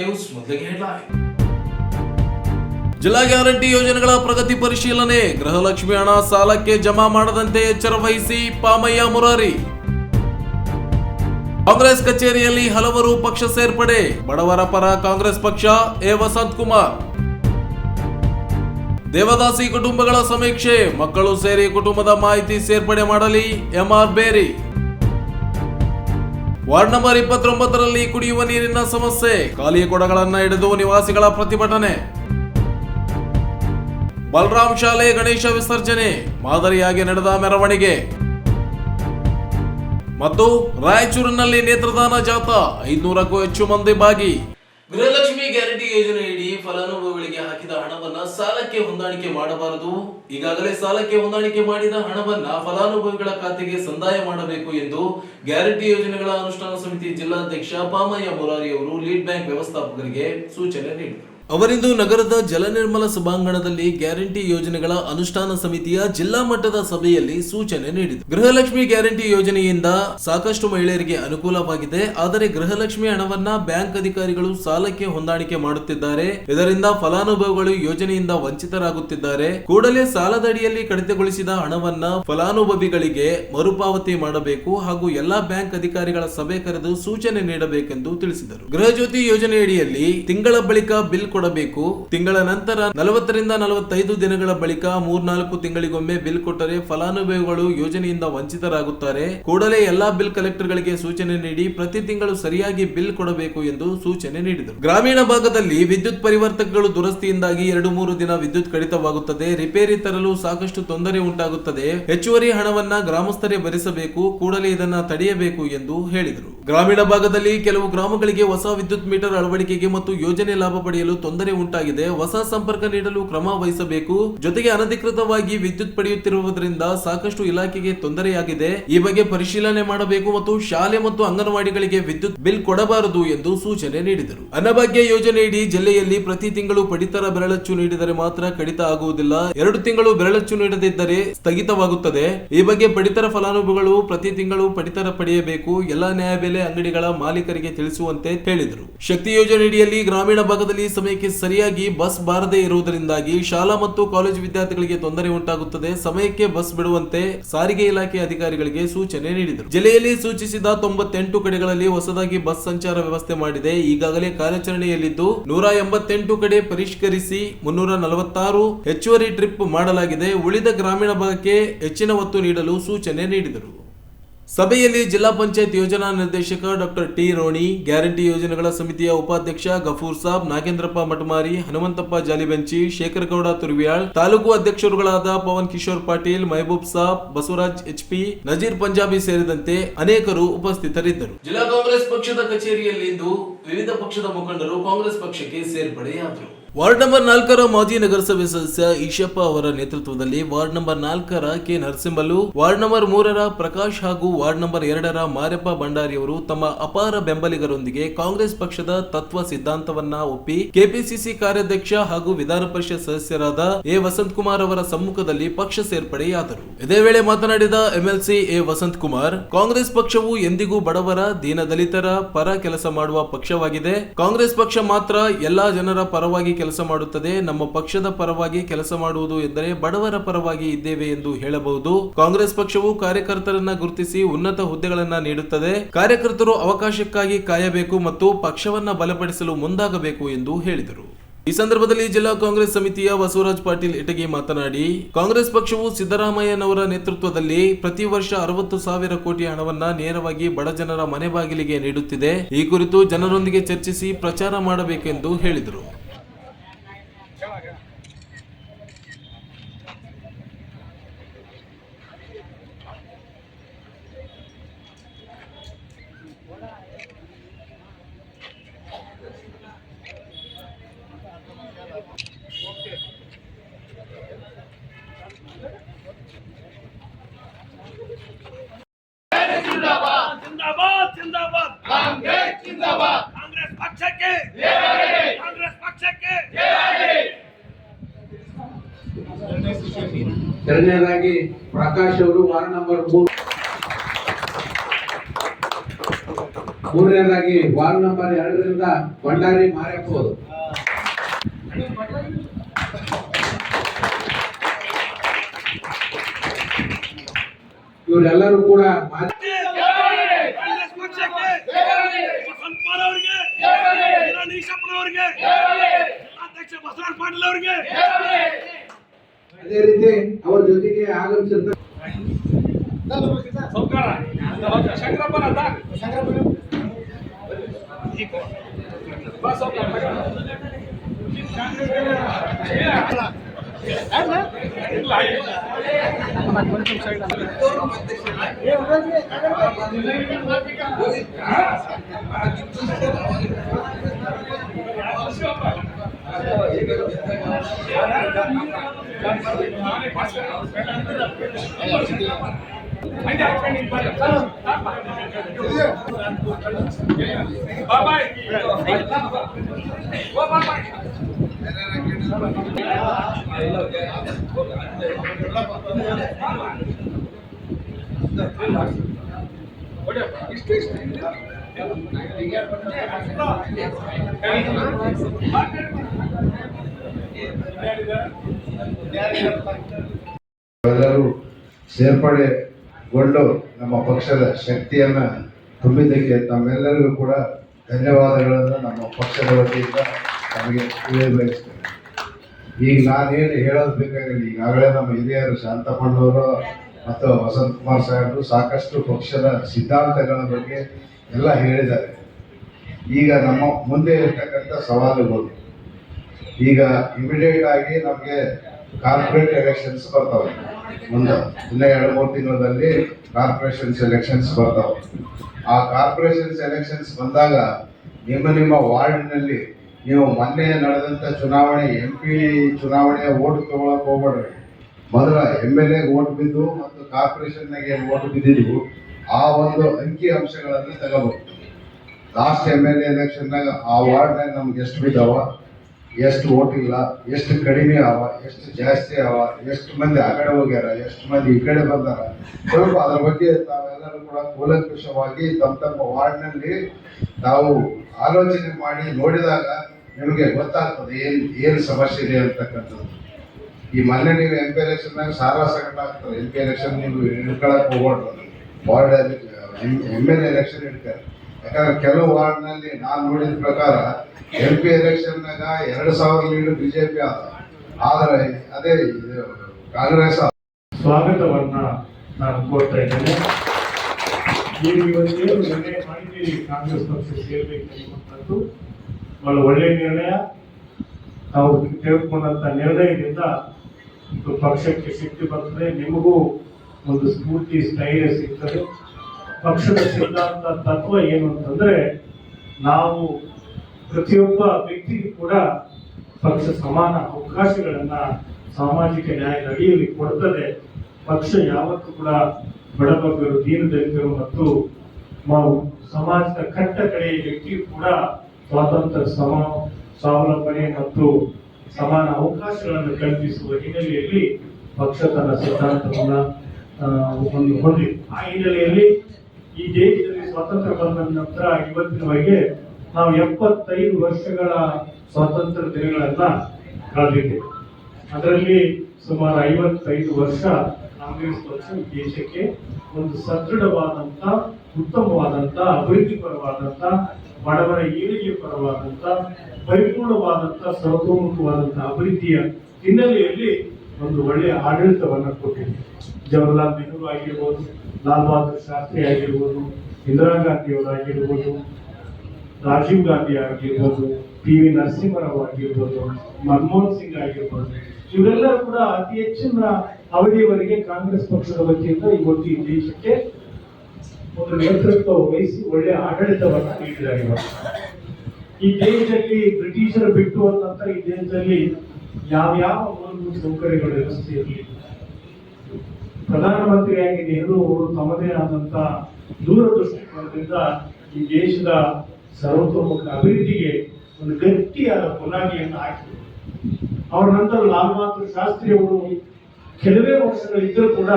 News ಮೊದಲಿಗೆ headline ಜಿಲ್ಲಾ guarantee ಯೋಜನೆಗಳ ಪ್ರಗತಿ ಪರಿಶೀಲನೆ, ಗೃಹಲಕ್ಷ್ಮಿ ಹಣ ಸಾಲಕ್ಕೆ ಜಮಾ ಮಾಡದಂತೆ ಎಚ್ಚರ ವಹಿಸಿ ಪಾಮಯ್ಯ ಮುರಾರಿ. ಕಾಂಗ್ರೆಸ್ ಕಚೇರಿಯಲ್ಲಿ ಹಲವರು ಪಕ್ಷ ಸೇರ್ಪಡೆ, ಬಡವರ ಪರ ಕಾಂಗ್ರೆಸ್ ಪಕ್ಷ ಎ. ವಸಂತ್ ಕುಮಾರ್ ದೇವದಾಸಿ ಕುಟುಂಬಗಳ ಸಮೀಕ್ಷೆ, ಮಕ್ಕಳು ಸೇರಿ ಕುಟುಂಬದ ಮಾಹಿತಿ ಸೇರ್ಪಡೆ ಮಾಡಲಿ ಎಂಆರ್ ಬೇರಿ. ವಾರ್ಡ್ ನಂಬರ್ ಇಪ್ಪತ್ತೊಂಬತ್ತರಲ್ಲಿ ಕುಡಿಯುವ ನೀರಿನ ಸಮಸ್ಯೆ. ಖಾಲಿ ಕೊಡಗಳನ್ನು ಹಿಡಿದು ನಿವಾಸಿಗಳ ಪ್ರತಿಭಟನೆ. ಬಲರಾಮ್ ಶಾಲೆ ಗಣೇಶ ವಿಸರ್ಜನೆ. ಮಾದರಿಯಾಗಿ ನಡೆದ ಮೆರವಣಿಗೆ. ಮತ್ತು ರಾಯಚೂರಿನಲ್ಲಿ ನೇತ್ರದಾನ ಜಾಥಾ. ಐದುನೂರಕ್ಕೂ ಹೆಚ್ಚು ಮಂದಿ ಭಾಗಿ. ಗೃಹಲಕ್ಷ್ಮಿ ಗ್ಯಾರಂಟಿ ಯೋಜನೆಯಡಿ ಫಲಾನುಭವಿಗಳಿಗೆ ಸಾಲಕ್ಕೆ ಹೊಂದಾಣಿಕೆ ಮಾಡಬಾರದು. ಈಗಾಗಲೇ ಸಾಲಕ್ಕೆ ಹೊಂದಾಣಿಕೆ ಮಾಡಿದ ಹಣವನ್ನ ಫಲಾನುಭವಿಗಳ ಖಾತೆಗೆ ಸಂದಾಯ ಮಾಡಬೇಕು ಎಂದು ಗ್ಯಾರಂಟಿ ಯೋಜನೆಗಳ ಅನುಷ್ಠಾನ ಸಮಿತಿ ಜಿಲ್ಲಾಧ್ಯಕ್ಷ ಪಾಮಯ್ಯ ಮುರಾರಿ ಅವರು ಲೀಡ್ ಬ್ಯಾಂಕ್ ವ್ಯವಸ್ಥಾಪಕರಿಗೆ ಸೂಚನೆ ನೀಡಿದರು. ಅವರಿಂದು ನಗರದ ಜಲನಿರ್ಮಲ ಸಭಾಂಗಣದಲ್ಲಿ ಗ್ಯಾರಂಟಿ ಯೋಜನೆಗಳ ಅನುಷ್ಠಾನ ಸಮಿತಿಯ ಜಿಲ್ಲಾ ಮಟ್ಟದ ಸಭೆಯಲ್ಲಿ ಸೂಚನೆ ನೀಡಿದರು ಗೃಹಲಕ್ಷ್ಮಿ ಗ್ಯಾರಂಟಿ ಯೋಜನೆಯಿಂದ ಸಾಕಷ್ಟು ಮಹಿಳೆಯರಿಗೆ ಅನುಕೂಲವಾಗಿದೆ. ಆದರೆ ಗೃಹಲಕ್ಷ್ಮಿ ಹಣವನ್ನ ಬ್ಯಾಂಕ್ ಅಧಿಕಾರಿಗಳು ಸಾಲಕ್ಕೆ ಹೊಂದಾಣಿಕೆ ಮಾಡುತ್ತಿದ್ದಾರೆ. ಇದರಿಂದ ಫಲಾನುಭವಿಗಳು ಯೋಜನೆಯಿಂದ ವಂಚಿತರಾಗುತ್ತಿದ್ದಾರೆ. ಕೂಡಲೇ ಸಾಲದ ಅಡಿಯಲ್ಲಿ ಕಡಿತಗೊಳಿಸಿದ ಹಣವನ್ನ ಫಲಾನುಭವಿಗಳಿಗೆ ಮರುಪಾವತಿ ಮಾಡಬೇಕು ಹಾಗೂ ಎಲ್ಲಾ ಬ್ಯಾಂಕ್ ಅಧಿಕಾರಿಗಳ ಸಭೆ ಕರೆದು ಸೂಚನೆ ನೀಡಬೇಕೆಂದು ತಿಳಿಸಿದರು. ಗೃಹ ಜ್ಯೋತಿ ಯೋಜನೆಯಡಿಯಲ್ಲಿ ತಿಂಗಳ ಬಳಿಕ ಬಿಲ್ ಕೊಡಬೇಕು. ತಿಂಗಳ ನಂತರ ನಲವತ್ತರಿಂದ ನಲವತ್ತೈದು ದಿನಗಳ ಬಳಿಕ ಮೂರ್ನಾಲ್ಕು ತಿಂಗಳಿಗೊಮ್ಮೆ ಬಿಲ್ ಕೊಟ್ಟರೆ ಫಲಾನುಭವಿಗಳು ಯೋಜನೆಯಿಂದ ವಂಚಿತರಾಗುತ್ತಾರೆ. ಕೂಡಲೇ ಎಲ್ಲಾ ಬಿಲ್ ಕಲೆಕ್ಟರ್ ಗಳಿಗೆ ಸೂಚನೆ ನೀಡಿ ಪ್ರತಿ ತಿಂಗಳು ಸರಿಯಾಗಿ ಬಿಲ್ ಕೊಡಬೇಕು ಎಂದು ಸೂಚನೆ ನೀಡಿದರು. ಗ್ರಾಮೀಣ ಭಾಗದಲ್ಲಿ ವಿದ್ಯುತ್ ಪರಿವರ್ತಕಗಳು ದುರಸ್ತಿಯಿಂದಾಗಿ ಎರಡು ಮೂರು ದಿನ ವಿದ್ಯುತ್ ಕಡಿತವಾಗುತ್ತದೆ. ರಿಪೇರಿ ತರಲು ಸಾಕಷ್ಟು ತೊಂದರೆ ಉಂಟಾಗುತ್ತದೆ. ಹೆಚ್ಚುವರಿ ಹಣವನ್ನ ಗ್ರಾಮಸ್ಥರೇ ಭರಿಸಬೇಕು. ಕೂಡಲೇ ಇದನ್ನ ತಡೆಯಬೇಕು ಎಂದು ಹೇಳಿದರು. ಗ್ರಾಮೀಣ ಭಾಗದಲ್ಲಿ ಕೆಲವು ಗ್ರಾಮಗಳಿಗೆ ಹೊಸ ವಿದ್ಯುತ್ ಮೀಟರ್ ಅಳವಡಿಕೆಗೆ ಮತ್ತು ಯೋಜನೆ ಲಾಭ ಪಡೆಯಲು ತೊಂದರೆ ಉಂಟಾಗಿದೆ. ಹೊಸ ಸಂಪರ್ಕ ನೀಡಲು ಕ್ರಮ ವಹಿಸಬೇಕು. ಜೊತೆಗೆ ಅನಧಿಕೃತವಾಗಿ ವಿದ್ಯುತ್ ಪಡೆಯುತ್ತಿರುವುದರಿಂದ ಸಾಕಷ್ಟು ಇಲಾಖೆಗೆ ತೊಂದರೆಯಾಗಿದೆ. ಈ ಬಗ್ಗೆ ಪರಿಶೀಲನೆ ಮಾಡಬೇಕು ಮತ್ತು ಶಾಲೆ ಮತ್ತು ಅಂಗನವಾಡಿಗಳಿಗೆ ವಿದ್ಯುತ್ ಬಿಲ್ ಕೊಡಬಾರದು ಎಂದು ಸೂಚನೆ ನೀಡಿದರು. ಅನ್ನಭಾಗ್ಯ ಯೋಜನೆಯಡಿ ಜಿಲ್ಲೆಯಲ್ಲಿ ಪ್ರತಿ ತಿಂಗಳು ಪಡಿತರ ಬೆರಳಚ್ಚು ನೀಡಿದರೆ ಮಾತ್ರ ಕಡಿತ ಆಗುವುದಿಲ್ಲ. ಎರಡು ತಿಂಗಳು ಬೆರಳಚ್ಚು ನೀಡದಿದ್ದರೆ ಸ್ಥಗಿತವಾಗುತ್ತದೆ. ಈ ಬಗ್ಗೆ ಪಡಿತರ ಫಲಾನುಭವಿಗಳು ಪ್ರತಿ ತಿಂಗಳು ಪಡಿತರ ಪಡೆಯಬೇಕು. ಎಲ್ಲಾ ನ್ಯಾಯಬೆಲೆ ಅಂಗಡಿಗಳ ಮಾಲೀಕರಿಗೆ ತಿಳಿಸುವಂತೆ ಹೇಳಿದರು. ಶಕ್ತಿ ಯೋಜನೆಯಡಿಯಲ್ಲಿ ಗ್ರಾಮೀಣ ಭಾಗದಲ್ಲಿ ಸಮಯಕ್ಕೆ ಸರಿಯಾಗಿ ಬಸ್ ಬಾರದೇ ಇರುವುದರಿಂದಾಗಿ ಶಾಲಾ ಮತ್ತು ಕಾಲೇಜು ವಿದ್ಯಾರ್ಥಿಗಳಿಗೆ ತೊಂದರೆ ಉಂಟಾಗುತ್ತದೆ. ಸಮಯಕ್ಕೆ ಬಸ್ ಬಿಡುವಂತೆ ಸಾರಿಗೆ ಇಲಾಖೆ ಅಧಿಕಾರಿಗಳಿಗೆ ಸೂಚನೆ ನೀಡಿದರು. ಜಿಲ್ಲೆಯಲ್ಲಿ ಸೂಚಿಸಿದ ತೊಂಬತ್ತೆಂಟು ಕಡೆಗಳಲ್ಲಿ ಹೊಸದಾಗಿ ಬಸ್ ಸಂಚಾರ ವ್ಯವಸ್ಥೆ ಮಾಡಿದೆ. ಈಗಾಗಲೇ ಕಾರ್ಯಾಚರಣೆಯಲ್ಲಿದ್ದು ನೂರ ಎಂಬತ್ತೆಂಟು ಕಡೆ ಪರಿಷ್ಕರಿಸಿ ಮುನ್ನೂರ ನಲವತ್ತಾರು ಹೆಚ್ಚುವರಿ ಟ್ರಿಪ್ ಮಾಡಲಾಗಿದೆ. ಉಳಿದ ಗ್ರಾಮೀಣ ಭಾಗಕ್ಕೆ ಹೆಚ್ಚಿನ ಒತ್ತು ನೀಡಲು ಸೂಚನೆ ನೀಡಿದರು. ಸಭೆಯಲ್ಲಿ ಜಿಲ್ಲಾ ಪಂಚಾಯತ್ ಯೋಜನಾ ನಿರ್ದೇಶಕ ಡಾಕ್ಟರ್ ಟಿ ರೋಣಿ, ಗ್ಯಾರಂಟಿ ಯೋಜನೆಗಳ ಸಮಿತಿಯ ಉಪಾಧ್ಯಕ್ಷ ಗಫೂರ್ ಸಾಬ್, ನಾಗೇಂದ್ರಪ್ಪ ಮಟಮಾರಿ ಹನುಮಂತಪ್ಪ ಜಾಲಿಬೆಂಚಿ, ಶೇಖರಗೌಡ ತುರ್ವಿಯಾಳ್, ತಾಲೂಕು ಅಧ್ಯಕ್ಷರುಗಳಾದ ಪವನ್ ಕಿಶೋರ್ ಪಾಟೀಲ್, ಮಹಬೂಬ್ ಸಾಬ್, ಬಸವರಾಜ್ ಎಚ್ಪಿ, ನಜೀರ್ ಪಂಜಾಬಿ ಸೇರಿದಂತೆ ಅನೇಕರು ಉಪಸ್ಥಿತರಿದ್ದರು. ಜಿಲ್ಲಾ ಕಾಂಗ್ರೆಸ್ ಪಕ್ಷದ ಕಚೇರಿಯಲ್ಲಿಂದು ವಿವಿಧ ಪಕ್ಷದ ಮುಖಂಡರು ಕಾಂಗ್ರೆಸ್ ಪಕ್ಷಕ್ಕೆ ಸೇರ್ಪಡೆಯಾದರು. ವಾರ್ಡ್ ನಂಬರ್ ನಾಲ್ಕರ ಮಾಜಿ ನಗರಸಭೆ ಸದಸ್ಯ ಈಶಪ್ಪ ಅವರ ನೇತೃತ್ವದಲ್ಲಿ ವಾರ್ಡ್ ನಂಬರ್ ನಾಲ್ಕರ ಕೆ ನರಸಿಂಹಲು ವಾರ್ಡ್ ನಂಬರ್ ಮೂರರ ಪ್ರಕಾಶ್ ಹಾಗೂ ವಾರ್ಡ್ ನಂಬರ್ ಎರಡರ ಮಾರ್ಯಪ್ಪ ಭಂಡಾರಿಯವರು ತಮ್ಮ ಅಪಾರ ಬೆಂಬಲಿಗರೊಂದಿಗೆ ಕಾಂಗ್ರೆಸ್ ಪಕ್ಷದ ತತ್ವ ಸಿದ್ಧಾಂತವನ್ನ ಒಪ್ಪಿ ಕೆಪಿಸಿಸಿ ಕಾರ್ಯಾಧ್ಯಕ್ಷ ಹಾಗೂ ವಿಧಾನ ಪರಿಷತ್ ಸದಸ್ಯರಾದ ಎ ವಸಂತ್ ಕುಮಾರ್ ಅವರ ಸಮ್ಮುಖದಲ್ಲಿ ಪಕ್ಷ ಸೇರ್ಪಡೆಯಾದರು. ಇದೇ ವೇಳೆ ಮಾತನಾಡಿದ ಎಂಎಲ್ಸಿ ಎ ವಸಂತ್ ಕುಮಾರ್ ಕಾಂಗ್ರೆಸ್ ಪಕ್ಷವು ಎಂದಿಗೂ ಬಡವರ, ದೀನದಲಿತರ ಪರ ಕೆಲಸ ಮಾಡುವ ಪಕ್ಷವಾಗಿದೆ. ಕಾಂಗ್ರೆಸ್ ಪಕ್ಷ ಮಾತ್ರ ಎಲ್ಲಾ ಜನರ ಪರವಾಗಿ ಕೆಲಸ ಮಾಡುತ್ತದೆ. ನಮ್ಮ ಪಕ್ಷದ ಪರವಾಗಿ ಕೆಲಸ ಮಾಡುವುದು ಎಂದರೆ ಬಡವರ ಪರವಾಗಿ ಇದ್ದೇವೆ ಎಂದು ಹೇಳಬಹುದು. ಕಾಂಗ್ರೆಸ್ ಪಕ್ಷವು ಕಾರ್ಯಕರ್ತರನ್ನ ಗುರುತಿಸಿ ಉನ್ನತ ಹುದ್ದೆಗಳನ್ನ ನೀಡುತ್ತದೆ. ಕಾರ್ಯಕರ್ತರು ಅವಕಾಶಕ್ಕಾಗಿ ಕಾಯಬೇಕು ಮತ್ತು ಪಕ್ಷವನ್ನ ಬಲಪಡಿಸಲು ಮುಂದಾಗಬೇಕು ಎಂದು ಹೇಳಿದರು. ಈ ಸಂದರ್ಭದಲ್ಲಿ ಜಿಲ್ಲಾ ಕಾಂಗ್ರೆಸ್ ಸಮಿತಿಯ ಬಸವರಾಜ್ ಪಾಟೀಲ್ ಇಟಗಿ ಮಾತನಾಡಿ, ಕಾಂಗ್ರೆಸ್ ಪಕ್ಷವು ಸಿದ್ದರಾಮಯ್ಯನವರ ನೇತೃತ್ವದಲ್ಲಿ ಪ್ರತಿ ವರ್ಷ ಅರವತ್ತು ಸಾವಿರ ಕೋಟಿ ಹಣವನ್ನ ನೇರವಾಗಿ ಬಡ ಜನರ ಮನೆ ಬಾಗಿಲಿಗೆ ನೀಡುತ್ತಿದೆ. ಈ ಕುರಿತು ಜನರೊಂದಿಗೆ ಚರ್ಚಿಸಿ ಪ್ರಚಾರ ಮಾಡಬೇಕೆಂದು ಹೇಳಿದರು. ವಾರ್ಡ್ ನಂಬರ್ ಎರಡರಿಂದ ಭಂಡಾರಿ ಮಾರಪ್ಪ ಅವರು ಇವರೆಲ್ಲರೂ ಕೂಡ ಅದೇ ರೀತಿ ಅವ್ರ ಜೊತೆಗೆ ಆಗಮಿಸಿರ್ತಾರೆ. ಅವರಿಗೆ ಕಿರಣ್ ಈಶಪ್ಪನವರಿಗೆ ಅಧ್ಯಕ್ಷ ಬಸವರಾಜ ಪಾಟೀಲ್ ಅವರಿಗೆ ಅದೇ ರೀತಿ ಅವರ ಜೊತೆಗೆ ಸೇರ್ಪಡೆಗೊಂಡು ನಮ್ಮ ಪಕ್ಷದ ಶಕ್ತಿಯನ್ನ ತುಂಬಿದ್ದಕ್ಕೆ ತಮ್ಮೆಲ್ಲರಿಗೂ ಕೂಡ ಧನ್ಯವಾದಗಳನ್ನು ನಮ್ಮ ಪಕ್ಷದ ವತಿಯಿಂದ ನಮಗೆ ತಿಳಿಯಬಯಸ್ತೇನೆ. ಈಗ ನಾನೇನು ಹೇಳೋದು ಬೇಕಾಗಿಲ್ಲ. ಈಗಾಗಲೇ ನಮ್ಮ ಹಿರಿಯರು ಶಾಂತಪ್ಪಣ್ಣವರು ಮತ್ತು ವಸಂತ್ ಕುಮಾರ್ ಸಾಹೇಬರು ಸಾಕಷ್ಟು ಪಕ್ಷದ ಸಿದ್ಧಾಂತಗಳ ಬಗ್ಗೆ ಎಲ್ಲ ಹೇಳಿದ್ದಾರೆ. ಈಗ ನಮ್ಮ ಮುಂದೆ ಇರ್ತಕ್ಕಂಥ ಸವಾಲುಗಳು. ಈಗ ಇಮಿಡಿಯೇಟ್ ಆಗಿ ನಮಗೆ ಕಾರ್ಪೊರೇಟ್ ಎಲೆಕ್ಷನ್ಸ್ ಬರ್ತಾವೆ. ಮುಂದೆ ಎರಡು ಮೂರು ತಿಂಗಳಲ್ಲಿ ಕಾರ್ಪೊರೇಷನ್ ಎಲೆಕ್ಷನ್ಸ್ ಬರ್ತಾವೆ. ಆ ಕಾರ್ಪೊರೇಷನ್ ಎಲೆಕ್ಷನ್ಸ್ ಬಂದಾಗ ನಿಮ್ಮ ನಿಮ್ಮ ವಾರ್ಡ್ನಲ್ಲಿ ನೀವು ಮೊನ್ನೆ ನಡೆದಂಥ ಚುನಾವಣೆ ಎಂ ಪಿ ಚುನಾವಣೆಯ ಓಟ್ ತಗೊಳಕ್ ಹೋಗ್ಬೇಡ್ರಿ. ಮೊದಲ ಎಂ ಎಲ್ ಎಗೆ ಓಟ್ ಬಿದ್ದು ಮತ್ತು ಕಾರ್ಪೊರೇಷನ್ನಾಗೆ ಏನು ಓಟ್ ಬಿದ್ದಿದ್ವು ಆ ಒಂದು ಅಂಕಿ ಅಂಶಗಳನ್ನು ತಗೋಬೇಕು. ಲಾಸ್ಟ್ ಎಂ ಎಲ್ ಎ ಎಲೆಕ್ಷನ್ನಾಗ ಆ ವಾರ್ಡ್ನಾಗ ನಮ್ಗೆ ಎಷ್ಟು ಬಿದ್ದಾವ? ಎಷ್ಟು ಓಟ್ ಇಲ್ಲ, ಎಷ್ಟು ಕಡಿಮೆ ಅವ, ಎಷ್ಟು ಜಾಸ್ತಿ ಅವ, ಎಷ್ಟು ಮಂದಿ ಆ ಕಡೆ ಹೋಗ್ಯಾರ, ಎಷ್ಟು ಮಂದಿ ಈ ಕಡೆ ಬಂದಾರ. ಸ್ವಲ್ಪ ಅದ್ರ ಬಗ್ಗೆ ತಾವೆಲ್ಲರೂ ಕೂಡ ಕೂಲಂಕುಷವಾಗಿ ತಮ್ಮ ತಮ್ಮ ವಾರ್ಡ್ನಲ್ಲಿ ತಾವು ಆಲೋಚನೆ ಮಾಡಿ ನೋಡಿದಾಗ ನಿಮಗೆ ಗೊತ್ತಾಗ್ತದೆ ಏನು ಏನು ಸಮಸ್ಯೆ ಇದೆ ಅಂತಕ್ಕಂಥದ್ದು. ಈ ಮೊನ್ನೆ ನೀವು ಎಂ ಪಿ ಎಲೆಕ್ಷನ್ನಾಗ ಸಾರಾ ಸಂಕಟ ಆಗ್ತದೆ. ಎಂ ಪಿ ಎಲೆಕ್ಷನ್ ನೀವು ಹಿಡ್ಕೊಳಕ್ಕೆ ಹೋಗ್ಬಾರ್ದು ವಾರ್ಡ್ ಎಂ ಎಲ್ ಎಲೆಕ್ಷನ್ ಇಡ್ತಾರೆ ಯಾಕಂದ್ರೆ ಕೆಲವು ವಾರ್ಡ್ನಲ್ಲಿ ನಾನು ನೋಡಿದ ಪ್ರಕಾರ ಎಂ ಪಿ ಎಲೆಕ್ಷನ್ನಾಗ ಎರಡು ಸಾವಿರ ಲೀಡ್ ಬಿಜೆಪಿ ಆದ. ಆದರೆ ಅದೇ ಕಾಂಗ್ರೆಸ್ ಸ್ವಾಗತವನ್ನ ನಾನು ಕೋರ್ತಾ ಇದ್ದೇನೆ. ನೀವು ಇವತ್ತೇನು ನಿರ್ಣಯ ಮಾಡಿದ್ದೀರಿ ಕಾಂಗ್ರೆಸ್ ಪಕ್ಷ ಸೇರ್ಬೇಕು ಬಹಳ ಒಳ್ಳೆಯ ನಿರ್ಣಯ. ತಾವು ತೆಗೆದುಕೊಂಡಂತ ನಿರ್ಣಯದಿಂದ ಪಕ್ಷಕ್ಕೆ ಶಕ್ತಿ ಬರ್ತದೆ. ನಿಮಗೂ ಒಂದು ಸ್ಫೂರ್ತಿ, ಸ್ಥೈರ್ಯ ಸಿಗ್ತದೆ. ಪಕ್ಷದ ಸಿದ್ಧಾಂತ ತತ್ವ ಏನು ಅಂತಂದ್ರೆ ನಾವು ಪ್ರತಿಯೊಬ್ಬ ವ್ಯಕ್ತಿಗೂ ಕೂಡ ಪಕ್ಷ ಸಮಾನ ಅವಕಾಶಗಳನ್ನ ಸಾಮಾಜಿಕ ನ್ಯಾಯದ ಅಡಿಯಲ್ಲಿ ಕೊಡ್ತದೆ. ಪಕ್ಷ ಯಾವತ್ತೂ ಕೂಡ ಬಡಬಗ್ಗರು ದೀನದಲಿತರು ಮತ್ತು ಸಮಾಜದ ಕಟ್ಟ ಕಡೆಯ ವ್ಯಕ್ತಿಯು ಕೂಡ ಸ್ವಾತಂತ್ರ್ಯ ಸಮ, ಸ್ವಾವಲಂಬನೆ ಮತ್ತು ಸಮಾನ ಅವಕಾಶಗಳನ್ನು ಕಲ್ಪಿಸುವ ಹಿನ್ನೆಲೆಯಲ್ಲಿ ಪಕ್ಷ ತನ್ನ ಸಿದ್ಧಾಂತವನ್ನು ಹೊಂದಿದೆ. ಆ ಹಿನ್ನೆಲೆಯಲ್ಲಿ ಈ ದೇಶದಲ್ಲಿ ಸ್ವಾತಂತ್ರ್ಯ ಬಂದ ನಂತರ ಇವತ್ತಿನವರೆಗೆ ನಾವು ಎಪ್ಪತ್ತೈದು ವರ್ಷಗಳ ಸ್ವಾತಂತ್ರ್ಯ ದಿನಗಳನ್ನ ಕಳೆದಿದ್ದೇವೆ. ಅದರಲ್ಲಿ ಸುಮಾರು ಐವತ್ತೈದು ವರ್ಷ ಕಾಂಗ್ರೆಸ್ ಪಕ್ಷ ದೇಶಕ್ಕೆ ಒಂದು ಸದೃಢವಾದಂತ, ಉತ್ತಮವಾದಂತ ಅಭಿವೃದ್ಧಿ ಪರವಾದಂತ ಬಡವರ ಏಳಿಗೆ ಪರವಾದಂತ, ಪರಿಪೂರ್ಣವಾದಂತ, ಸರ್ವತೋಮುಖವಾದಂತ ಅಭಿವೃದ್ಧಿಯ ಹಿನ್ನೆಲೆಯಲ್ಲಿ ಒಂದು ಒಳ್ಳೆಯ ಆಡಳಿತವನ್ನು ಕೊಟ್ಟಿದೆ. ಜವಾಹರ್ಲಾಲ್ ನೆಹರು ಆಗಿರ್ಬೋದು, ಲಾಲ್ ಬಹದ್ದೂರ್ ಶಾಸ್ತ್ರಿ ಆಗಿರ್ಬೋದು, ಇಂದಿರಾ ಗಾಂಧಿ ಅವರಾಗಿರ್ಬೋದು ರಾಜೀವ್ ಗಾಂಧಿ ಆಗಿರ್ಬೋದು ಪಿ ವಿ ನರಸಿಂಹರಾವ್ ಆಗಿರ್ಬೋದು, ಮನಮೋಹನ್ ಸಿಂಗ್ ಆಗಿರ್ಬೋದು, ಇವರೆಲ್ಲರೂ ಕೂಡ ಅತಿ ಹೆಚ್ಚಿನ ಅವಧಿಯವರೆಗೆ ಕಾಂಗ್ರೆಸ್ ಪಕ್ಷದ ವತಿಯಿಂದ ಇವತ್ತು ಈ ದೇಶಕ್ಕೆ ಒಂದು ನೇತೃತ್ವ ವಹಿಸಿ ಒಳ್ಳೆಯ ಆಡಳಿತವನ್ನು ನೀಡಿದ್ದಾರೆ ಈ ದೇಶದಲ್ಲಿ ಬ್ರಿಟಿಷರು ಬಿಟ್ಟು ಅಂತ ಈ ದೇಶದಲ್ಲಿ ಯಾವ್ಯಾವ ಒಂದು ಸೌಕರ್ಯಗಳ ವ್ಯವಸ್ಥೆ ಇರಲಿಲ್ಲ ಪ್ರಧಾನಮಂತ್ರಿಯಾಗಿ ನೆಹರು ಅವರು ತಮ್ಮದೇ ಆದಂತ ದೂರದೃಷ್ಟಿಕೋನದಿಂದ ಈ ದೇಶದ ಸರ್ವತೋಮುಖ ಅಭಿವೃದ್ಧಿಗೆ ಒಂದು ಗಟ್ಟಿಯಾದ ಬುನಾದಿಯನ್ನು ಹಾಕಿದರು. ಅವರ ನಂತರ ಲಾಲ್ ಬಹದ್ದೂರ್ ಶಾಸ್ತ್ರಿ ಅವರು ಕೆಲವೇ ವರ್ಷಗಳಿದ್ದರೂ ಕೂಡ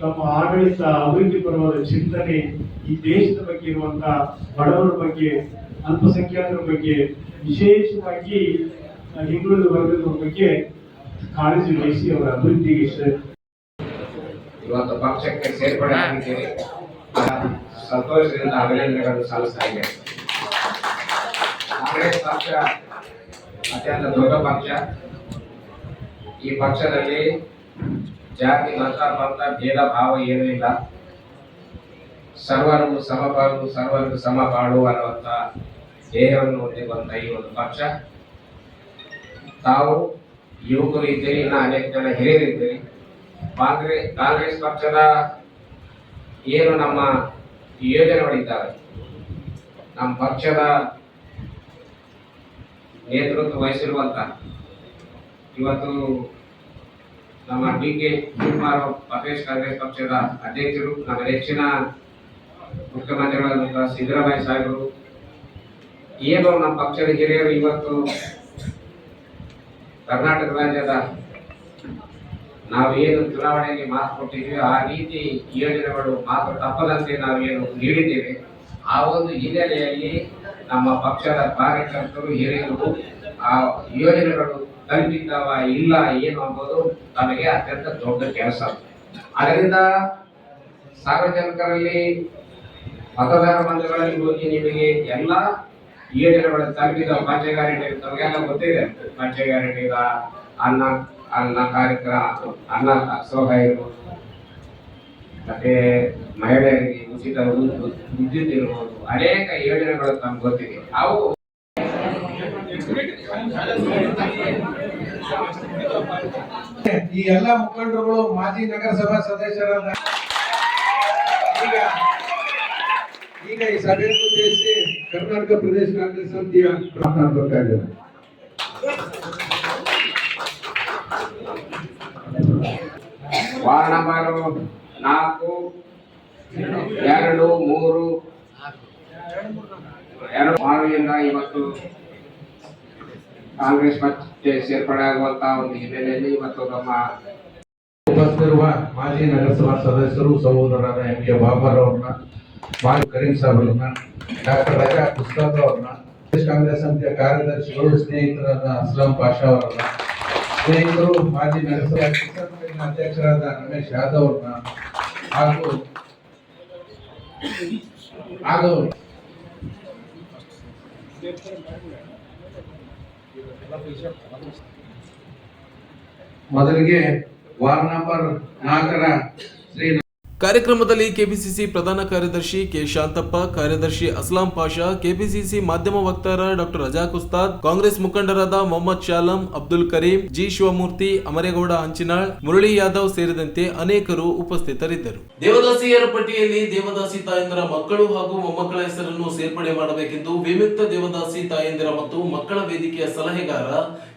ತಮ್ಮ ಆಡಳಿತ ಅಭಿವೃದ್ಧಿ ಪರವಾದ ಚಿಂತನೆ ಈ ದೇಶದ ಬಗ್ಗೆ ಇರುವಂತಹ ಬಡವರ ಬಗ್ಗೆ, ಅಲ್ಪಸಂಖ್ಯಾತರ ಬಗ್ಗೆ ವಿಶೇಷವಾಗಿ ಹಿಂದುಳಿದ ವರ್ಗದ ಬಗ್ಗೆ ಕಾಳಜಿ ವಹಿಸಿ ಅವರ ಅಭಿವೃದ್ಧಿಗೆ ಇವತ್ತು ಪಕ್ಷಕ್ಕೆ ಸೇರ್ಪಡೆ ಆಗಿದ್ದೀರಿ ಸಂತೋಷದಿಂದ ಅಭಿನಂದನೆಗಳನ್ನು ಸಲ್ಲಿಸ್ತಾ ಇದ್ದೇನೆ. ಕಾಂಗ್ರೆಸ್ ಪಕ್ಷ ಅತ್ಯಂತ ದೊಡ್ಡ ಪಕ್ಷ. ಈ ಪಕ್ಷದಲ್ಲಿ ಜಾತಿ, ಮತ ಪಂಥ ಭೇದ, ಭಾವ ಏನೂ ಇಲ್ಲ. ಸರ್ವರಿಗೂ ಸಮಪಾಲು ಸರ್ವರಿಗೂ ಸಮಪಾಲು ಅನ್ನುವಂಥ ಧ್ಯೇಯವನ್ನು ಹೊಂದಿರುವಂಥ ಈ ಒಂದು ಪಕ್ಷ. ತಾವು ಯುವಕರು ಇದ್ದೀರಿ ಇನ್ನು ಅನೇಕ ಜನ ಹಿರಿಯರಿದ್ದೀರಿ ಕಾಂಗ್ರೆಸ್ ಕಾಂಗ್ರೆಸ್ ಪಕ್ಷದ ಏನು ನಮ್ಮ ಯೋಜನೆಗಳಿದ್ದಾವೆ? ನಮ್ಮ ಪಕ್ಷದ ನೇತೃತ್ವ ವಹಿಸಿರುವಂತ ಇವತ್ತು ನಮ್ಮ ಡಿ ಕೆ ಶಿವಕುಮಾರ್ ಪ್ರದೇಶ ಕಾಂಗ್ರೆಸ್ ಪಕ್ಷದ ಅಧ್ಯಕ್ಷರು, ನಮ್ಮ ನೆಚ್ಚಿನ ಮುಖ್ಯಮಂತ್ರಿಗಳಾದಂತಹ ಸಿದ್ದರಾಮಯ್ಯ ಸಾಹೇಬರು, ಏನು ನಮ್ಮ ಪಕ್ಷದ ಹಿರಿಯರು ಇವತ್ತು ಕರ್ನಾಟಕ ರಾಜ್ಯದ ನಾವು ಏನು ಚುನಾವಣೆಗೆ ಮಾತು ಕೊಟ್ಟಿದ್ದೀವಿ, ಆ ರೀತಿ ಯೋಜನೆಗಳು ಮಾತು ತಪ್ಪದಂತೆ ನಾವು ಏನು ನೀಡಿದ್ದೇವೆ ಆ ಒಂದು ಹಿನ್ನೆಲೆಯಲ್ಲಿ ನಮ್ಮ ಪಕ್ಷದ ಕಾರ್ಯಕರ್ತರು, ಹಿರಿಯರು, ಆ ಯೋಜನೆಗಳು ತಲುಪಿದ್ದಾವ ಇಲ್ಲ ಏನು ಅನ್ನೋದು ನಮಗೆ ಅತ್ಯಂತ ದೊಡ್ಡ ಕೆಲಸ. ಅದರಿಂದ ಸಾರ್ವಜನಿಕರಲ್ಲಿ ಮತದಾರ ಮಂದಿರಗಳಲ್ಲಿ ಹೋಗಿ ನಿಮಗೆ ಎಲ್ಲ ಯೋಜನೆಗಳು ತಲುಪಿದ ಪಂಚಗಾರಿಕೆ ತಮಗೆಲ್ಲ ಗೊತ್ತಿದೆ. ಪಂಚಗಾರಿಕೆಗ ಅನ್ನ ಅನ್ನ ಕಾರ್ಯಕ್ರಮ, ಅನ್ನ ಸೋಹ ಇರ್ಬೋದು ಮತ್ತೆ ಮಹಿಳೆಯರಿಗೆ ಉಚಿತ ವಿದ್ಯುತ್ ಇರ್ಬೋದು. ಅನೇಕ ಯೋಜನೆಗಳು ತಮ್ಗೆ ಗೊತ್ತಿದೆ. ಅವು ಈ ಎಲ್ಲ ಮುಖಂಡರುಗಳು ಮಾಜಿ ನಗರಸಭಾ ಸದಸ್ಯರಾದ ಈಗ ಈಗ ಈ ಸಭೆಯನ್ನು ಉದ್ದೇಶಿಸಿ ಕರ್ನಾಟಕ ಪ್ರದೇಶ ಕಾಂಗ್ರೆಸ್ ಸಮಿತಿಯ ಮಾತನಾಡಬೇಕಾಗಿದೆ ವಾರ್ಡ್ ನಂಬರ್ ನಾಲ್ಕು, ಎರಡು, ಮೂರು, ಎರಡು. ವಾರದಿಂದ ಇವತ್ತು ಕಾಂಗ್ರೆಸ್ ಪಕ್ಷಕ್ಕೆ ಸೇರ್ಪಡೆ ಆಗುವಂತಹ ಒಂದು ಹಿನ್ನೆಲೆಯಲ್ಲಿ ಇವತ್ತು ನಮ್ಮ ಉಪಸ್ಥಿರುವ ಮಾಜಿ ನಗರಸಭಾ ಸದಸ್ಯರು, ಸಹೋದರರಾದ ಎಂ ಕೆ ಬಾಬರ್ ಅವ್ರನ್ನ ಮಾಜಿ ಕರೀಂ ಸಾಬ್ ಅವ್ರನ್ನ ಡಾಕ್ಟರ್ ರಾಜಾ ಪುಸ್ತಕ ಅವ್ರನ್ನ ಪ್ರದೇಶ ಕಾಂಗ್ರೆಸ್ ಸಮಿತಿಯ ಕಾರ್ಯದರ್ಶಿಗಳು, ಸ್ನೇಹಿತರಾದ ಅಸ್ಲಾಂ ಪಾಷಾ ಅವರನ್ನ, ಸ್ನೇಹಿತರು, ಮಾಜಿ ನಗರಸಭೆ ಅಧ್ಯಕ್ಷರಾದ ರಮೇಶ್ ಯಾದವ್ ಅವ್ರನ್ನ, ಹಾಗೂ ಹಾಗೂ ಮೊದಲಿಗೆ ವಾರ್ಡ್ ನಂಬರ್ ನಾಲ್ಕರ ಶ್ರೀ ಕಾರ್ಯಕ್ರಮದಲ್ಲಿ ಕೆಪಿಸಿಸಿ ಪ್ರಧಾನ ಕಾರ್ಯದರ್ಶಿ ಕೆ ಶಾಂತಪ್ಪ ಕಾರ್ಯದರ್ಶಿ ಅಸ್ಲಾಂ ಪಾಷಾ ಕೆಪಿಸಿಸಿ ಮಾಧ್ಯಮ ವಕ್ತಾರ ಡಾಕ್ಟರ್ ರಜಾಕ್ ಉಸ್ತಾದ್ ಕಾಂಗ್ರೆಸ್ ಮುಖಂಡರಾದ ಮೊಹಮ್ಮದ್ ಶಾಲಂ ಅಬ್ದುಲ್ ಕರೀಂ ಜಿ ಶಿವಮೂರ್ತಿ ಅಮರೇಗೌಡ ಅಂಚಿನಾಳ್ ಮುರಳಿ ಯಾದವ್ ಸೇರಿದಂತೆ ಅನೇಕರು ಉಪಸ್ಥಿತರಿದ್ದರು. ದೇವದಾಸಿಯರ ಪಟ್ಟಿಯಲ್ಲಿ ದೇವದಾಸಿ ತಾಯಂದಿರ ಮಕ್ಕಳು ಹಾಗೂ ಮೊಮ್ಮಕ್ಕಳ ಹೆಸರನ್ನು ಸೇರ್ಪಡೆ ಮಾಡಬೇಕೆಂದು ವಿಮುಕ್ತ ದೇವದಾಸಿ ತಾಯಂದಿರ ಮತ್ತು ಮಕ್ಕಳ ವೇದಿಕೆಯ ಸಲಹೆಗಾರ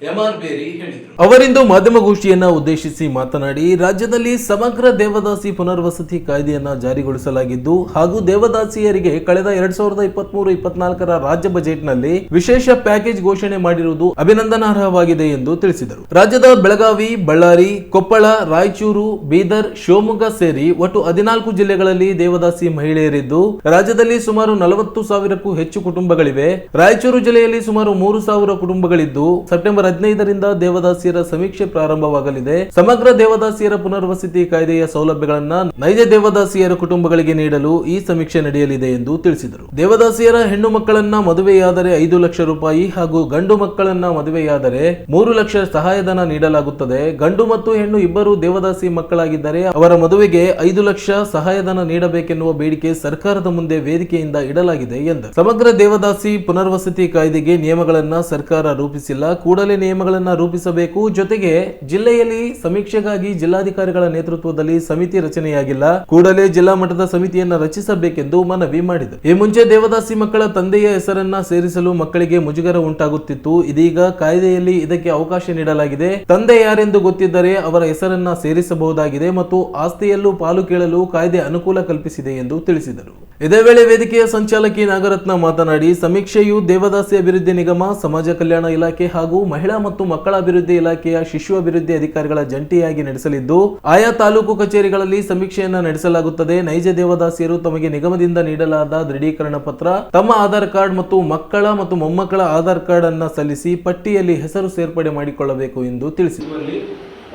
ಎಂಆರ್ ಬೇರಿ ಹೇಳಿದರು. ಅವರಿಂದು ಮಾಧ್ಯಮಗೋಷ್ಠಿಯನ್ನ ಉದ್ದೇಶಿಸಿ ಮಾತನಾಡಿ ರಾಜ್ಯದಲ್ಲಿ ಸಮಗ್ರ ದೇವದಾಸಿ ಪುನರ್ವಸತಿ ಕಾಯ್ದೆಯನ್ನ ಜಾರಿಗೊಳಿಸಲಾಗಿದ್ದು ಹಾಗೂ ದೇವದಾಸಿಯರಿಗೆ ಕಳೆದ ಎರಡ್ ಸಾವಿರದ ಇಪ್ಪತ್ಮೂರು, ಇಪ್ಪತ್ನಾಲ್ಕರ ರಾಜ್ಯ ಬಜೆಟ್ನಲ್ಲಿ ವಿಶೇಷ ಪ್ಯಾಕೇಜ್ ಘೋಷಣೆ ಮಾಡಿರುವುದು ಅಭಿನಂದನಾರ್ಹವಾಗಿದೆ ಎಂದು ತಿಳಿಸಿದರು. ರಾಜ್ಯದ ಬೆಳಗಾವಿ, ಬಳ್ಳಾರಿ, ಕೊಪ್ಪಳ, ರಾಯಚೂರು, ಬೀದರ್, ಶಿವಮೊಗ್ಗ ಸೇರಿ ಒಟ್ಟು ಹದಿನಾಲ್ಕು ಜಿಲ್ಲೆಗಳಲ್ಲಿ ದೇವದಾಸಿ ಮಹಿಳೆಯರಿದ್ದು, ರಾಜ್ಯದಲ್ಲಿ ಸುಮಾರು ನಲವತ್ತು ಸಾವಿರಕ್ಕೂ ಹೆಚ್ಚು ಕುಟುಂಬಗಳಿವೆ. ರಾಯಚೂರು ಜಿಲ್ಲೆಯಲ್ಲಿ ಸುಮಾರು ಮೂರು ಸಾವಿರ ಕುಟುಂಬಗಳಿದ್ದು, ಸೆಪ್ಟೆಂಬರ್ ಹದಿನೈದರಿಂದ ದೇವದಾಸಿಯರ ಸಮೀಕ್ಷೆ ಪ್ರಾರಂಭವಾಗಲಿದೆ. ಸಮಗ್ರ ದೇವದಾಸಿಯರ ಪುನರ್ವಸತಿ ಕಾಯ್ದೆಯ ಸೌಲಭ್ಯಗಳನ್ನ ನೈಜ ದೇವದಾಸಿಯರ ಕುಟುಂಬಗಳಿಗೆ ನೀಡಲು ಈ ಸಮೀಕ್ಷೆ ನಡೆಯಲಿದೆ ಎಂದು ತಿಳಿಸಿದರು. ದೇವದಾಸಿಯರ ಹೆಣ್ಣು ಮಕ್ಕಳನ್ನ ಮದುವೆಯಾದರೆ ಐದು ಲಕ್ಷ ರೂಪಾಯಿ ಹಾಗೂ ಗಂಡು ಮಕ್ಕಳನ್ನ ಮದುವೆಯಾದರೆ ಮೂರು ಲಕ್ಷ ಸಹಾಯಧನ ನೀಡಲಾಗುತ್ತದೆ. ಗಂಡು ಮತ್ತು ಹೆಣ್ಣು ಇಬ್ಬರು ದೇವದಾಸಿ ಮಕ್ಕಳಾಗಿದ್ದರೆ ಅವರ ಮದುವೆಗೆ ಐದು ಲಕ್ಷ ಸಹಾಯಧನ ನೀಡಬೇಕೆನ್ನುವ ಬೇಡಿಕೆ ಸರ್ಕಾರದ ಮುಂದೆ ವೇದಿಕೆಯಿಂದ ಇಡಲಾಗಿದೆ ಎಂದರು. ಸಮಗ್ರ ದೇವದಾಸಿ ಪುನರ್ವಸತಿ ಕಾಯ್ದೆಗೆ ನಿಯಮಗಳನ್ನ ಸರ್ಕಾರ ರೂಪಿಸಿಲ್ಲ. ಕೂಡಲೇ ನಿಯಮಗಳನ್ನ ರೂಪಿಸಬೇಕು. ಜೊತೆಗೆ ಜಿಲ್ಲೆಯಲ್ಲಿ ಸಮೀಕ್ಷೆಗಾಗಿ ಜಿಲ್ಲಾಧಿಕಾರಿಗಳ ನೇತೃತ್ವದಲ್ಲಿ ಸಮಿತಿ ರಚನೆಯಾಗಿಲ್ಲ. ಕೂಡಲೇ ಜಿಲ್ಲಾ ಮಟ್ಟದ ಸಮಿತಿಯನ್ನ ರಚಿಸಬೇಕೆಂದು ಮನವಿ ಮಾಡಿದರು. ಈ ಮುಂಚೆ ದೇವದಾಸಿ ಮಕ್ಕಳ ತಂದೆಯ ಹೆಸರನ್ನ ಸೇರಿಸಲು ಮಕ್ಕಳಿಗೆ ಮುಜುಗರ ಉಂಟಾಗುತ್ತಿತ್ತು. ಇದೀಗ ಕಾಯ್ದೆಯಲ್ಲಿ ಇದಕ್ಕೆ ಅವಕಾಶ ನೀಡಲಾಗಿದೆ. ತಂದೆ ಯಾರೆಂದು ಗೊತ್ತಿದ್ದರೆ ಅವರ ಹೆಸರನ್ನ ಸೇರಿಸಬಹುದಾಗಿದೆ ಮತ್ತು ಆಸ್ತಿಯಲ್ಲೂ ಪಾಲು ಕೇಳಲು ಕಾಯ್ದೆ ಅನುಕೂಲ ಕಲ್ಪಿಸಿದೆ ಎಂದು ತಿಳಿಸಿದರು. ಇದೇ ವೇಳೆ ವೇದಿಕೆಯ ಸಂಚಾಲಕಿ ನಾಗರತ್ನ ಮಾತನಾಡಿ, ಸಮೀಕ್ಷೆಯು ದೇವದಾಸಿ ಅಭಿವೃದ್ಧಿ ನಿಗಮ, ಸಮಾಜ ಕಲ್ಯಾಣ ಇಲಾಖೆ ಹಾಗೂ ಮಹಿಳಾ ಮತ್ತು ಮಕ್ಕಳ ಅಭಿವೃದ್ಧಿ ಇಲಾಖೆಯ ಶಿಶು ಅಭಿವೃದ್ಧಿ ಅಧಿಕಾರಿಗಳ ಜಂಟಿಯಾಗಿ ನಡೆಸಲಿದ್ದು, ಆಯಾ ತಾಲೂಕು ಕಚೇರಿಗಳಲ್ಲಿ ಸಮೀಕ್ಷೆಯನ್ನು ಪರೀಕ್ಷೆಯನ್ನ ನಡೆಸಲಾಗುತ್ತದೆ. ನೈಜ ದೇವದಾಸಿಯರು ತಮಗೆ ನಿಗಮದಿಂದ ನೀಡಲಾದ ದೃಢೀಕರಣ ಪತ್ರ, ತಮ್ಮ ಆಧಾರ್ ಕಾರ್ಡ್ ಮತ್ತು ಮಕ್ಕಳ ಮತ್ತು ಮೊಮ್ಮಕ್ಕಳ ಆಧಾರ್ ಕಾರ್ಡ್ ಅನ್ನ ಸಲ್ಲಿಸಿ ಪಟ್ಟಿಯಲ್ಲಿ ಹೆಸರು ಸೇರ್ಪಡೆ ಮಾಡಿಕೊಳ್ಳಬೇಕು ಎಂದು ತಿಳಿಸಿದರು.